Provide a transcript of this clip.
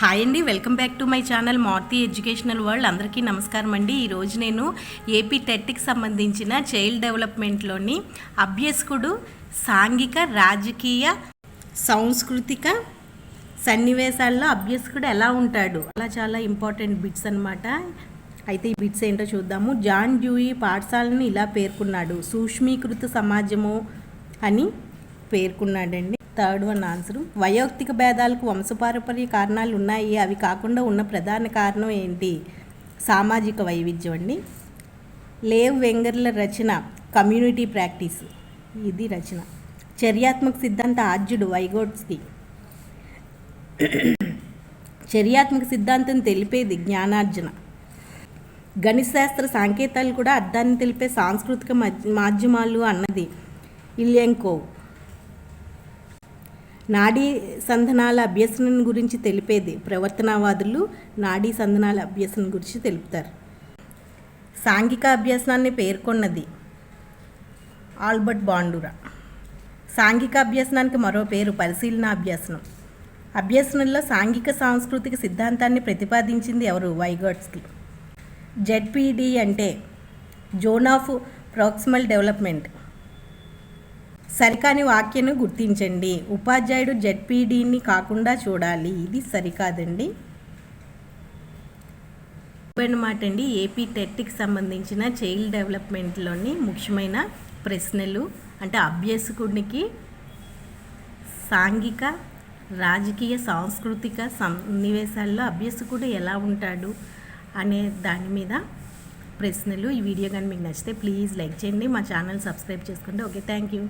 Hi అండి welcome back to my channel Marthi educational world. అందరికీ నమస్కారం అండి. ఈరోజు నేను ఏపీ టెట్కి సంబంధించిన చైల్డ్ డెవలప్మెంట్లోని అభ్యసకుడు సాంఘిక రాజకీయ సాంస్కృతిక సన్నివేశాల్లో అభ్యసకుడు ఎలా ఉంటాడు? అలా చాలా ఇంపార్టెంట్ బిట్స్ అనమాట అయితే ఈ బిట్స్ ఏంటో చూద్దాము. జాన్ డ్యూయి పాఠశాలను ఇలా పేర్కొన్నాడు. సూక్ష్మీకృత సమాజము అని పేర్కొన్నాడండి. థర్డ్ వన్ ఆన్సర్ వయోక్తిక భేదాలకు వంశపారపర్య కారణాలు ఉన్నాయి. అవి కాకుండా ఉన్న ప్రధాన కారణం ఏంటి? సామాజిక వైవిధ్యం అండి. లేవ్ వెంగర్ల రచన కమ్యూనిటీ ప్రాక్టీస్. ఇది రచన. చర్యాత్మక సిద్ధాంత ఆద్యుడు వైగోట్స్కి. చర్యాత్మక సిద్ధాంతం తెలిపేది జ్ఞానార్జన. గణిత శాస్త్ర సాంకేతాలు కూడా అర్థాన్ని తెలిపే సాంస్కృతిక మధ్య- మాధ్యమాలు అన్నది. ఇలియంకోవ్ నాడీ సంధనాల అభ్యసనం గురించి తెలిపేది ప్రవర్తనవాదులు నాడీ సంధనాల అభ్యసనం గురించి తెలుపుతారు. సాంఘిక అభ్యసనాన్ని పేర్కొన్నది ఆల్బర్ట్ బాండురా. సాంఘిక అభ్యసనానికి మరో పేరు పరిశీలన అభ్యసనం. అభ్యసనంలో సాంఘిక సాంస్కృతిక సిద్ధాంతాన్ని ప్రతిపాదించింది ఎవరు? వైగర్ట్స్కి జెడ్పీడి అంటే జోన్ ఆఫ్ ప్రాక్సిమల్ డెవలప్మెంట్. సరికాని వాక్యను గుర్తించండి. ఉపాధ్యాయుడు జెడ్పీడీని కాకుండా చూడాలి. ఇది సరికాదండి. మాట అండి. ఏపీ టెట్కి సంబంధించిన చైల్డ్ డెవలప్మెంట్లోని ముఖ్యమైన ప్రశ్నలు. అంటే అభ్యసకుడికి సాంఘిక రాజకీయ సాంస్కృతిక సన్నివేశాల్లో అభ్యసకుడు ఎలా ఉంటాడు అనే దాని మీద ప్రశ్నలు. ఈ వీడియో కానీ మీకు నచ్చితే ప్లీజ్ లైక్ చేయండి. మా ఛానల్ సబ్స్క్రైబ్ చేసుకోండి. Okay thank you.